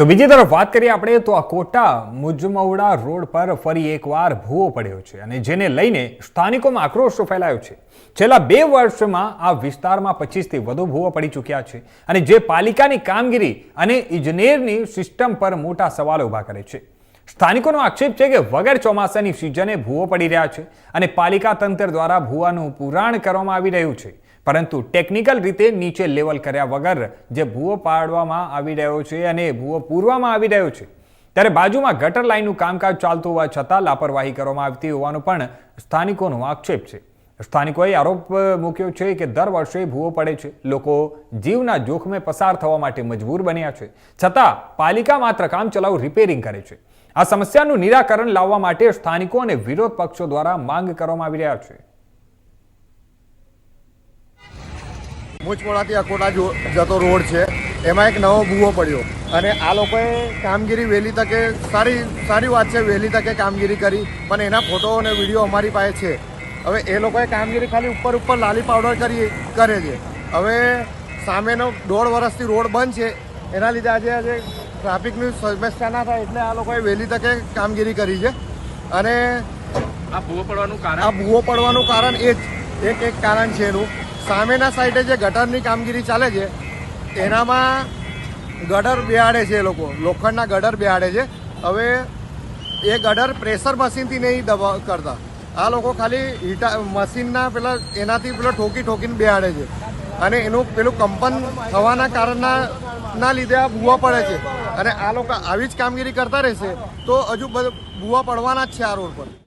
તો બીજી તરફ વાત કરીએ આપણે, તો આ કોટા મુજમવડા રોડ પર ફરી એકવાર ભૂવો પડ્યો છે અને જેને લઈને સ્થાનિકોમાં આક્રોશ ફેલાયો છે. છેલ્લા બે વર્ષમાં આ વિસ્તારમાં પચીસથી વધુ ભૂવો પડી ચૂક્યા છે અને જે પાલિકાની કામગીરી અને ઇજનેરની સિસ્ટમ પર મોટા સવાલો ઊભા કરે છે. સ્થાનિકોનો આક્ષેપ છે કે વગર ચોમાસાની સિઝને ભૂવો પડી રહ્યા છે અને પાલિકા તંત્ર દ્વારા ભૂવાનું પુરાણ કરવામાં આવી રહ્યું છે. પરંતુ ટેકનિકલ રીતે નીચે લેવલ કર્યા વગર જે ભૂવો પાડવામાં આવી રહ્યો છે અને ભૂવો પૂરવામાં આવી રહ્યો છે, ત્યારે બાજુમાં ગટર લાઇનનું કામકાજ ચાલતું હોવા છતાં લાપરવાહી કરવામાં આવતી હોવાનો પણ સ્થાનિકોનો આક્ષેપ છે. સ્થાનિકોએ આરોપ મૂક્યો છે કે દર વર્ષે ભૂવો પડે છે. લોકો જીવના જોખમે પસાર થવા માટે મજબૂર બન્યા છે. છતાં પાલિકા માત્ર કામચલાઉ રિપેરિંગ કરે છે. આ સમસ્યાનું નિરાકરણ લાવવા માટે સ્થાનિકો અને વિરોધ પક્ષો દ્વારા માંગ કરવામાં આવી રહ્યા છે. મુચમોડાથી અકોટા જો- જતો રોડ છે. એમાં એક નવો ભૂવો પડ્યો. અને આ લોકોએ કામગીરી વહેલી તકે સારી સારી વાત છે વહેલી તકે કામગીરી કરી. પણ એના ફોટો અને વીડિયો અમારી પાસે છે. હવે એ લોકોએ કામગીરી ખાલી ઉપર ઉપર લાલી પાવડર કરી કરે છે. હવે સામેનો દોઢ વર્ષથી રોડ બંધ છે. એના લીધે આજે આજે ટ્રાફિકની સમસ્યા ના થાય એટલે આ લોકોએ વહેલી તકે કામગીરી કરી છે. અને આ ભૂવો પડવાનું કારણ? આ ભૂવો પડવાનું કારણ એ જ એક એક કારણ છે એનું. સામેના સાઈડે જે ગટરની કામગીરી ચાલે છે, એનામાં ગટર બેહાડે છે એ લોકો. લોખંડના ગટર બેહાડે છે. હવે એ ગડર પ્રેશર મશીનથી નહીં દબા, કરતા. આ લોકો ખાલી હીટા મશીનના પેલા એનાથી પેલા ઠોકી ઠોકીને બેહાડે છે. અને એનું પેલું કંપન થવાના કારણના, ના લીધે આ ભૂવા પડે છે. અને આ લોકો આવી જ કામગીરી કરતા રહેશે, તો હજુ ભૂવા પડવાના જ છે આ રોડ પર.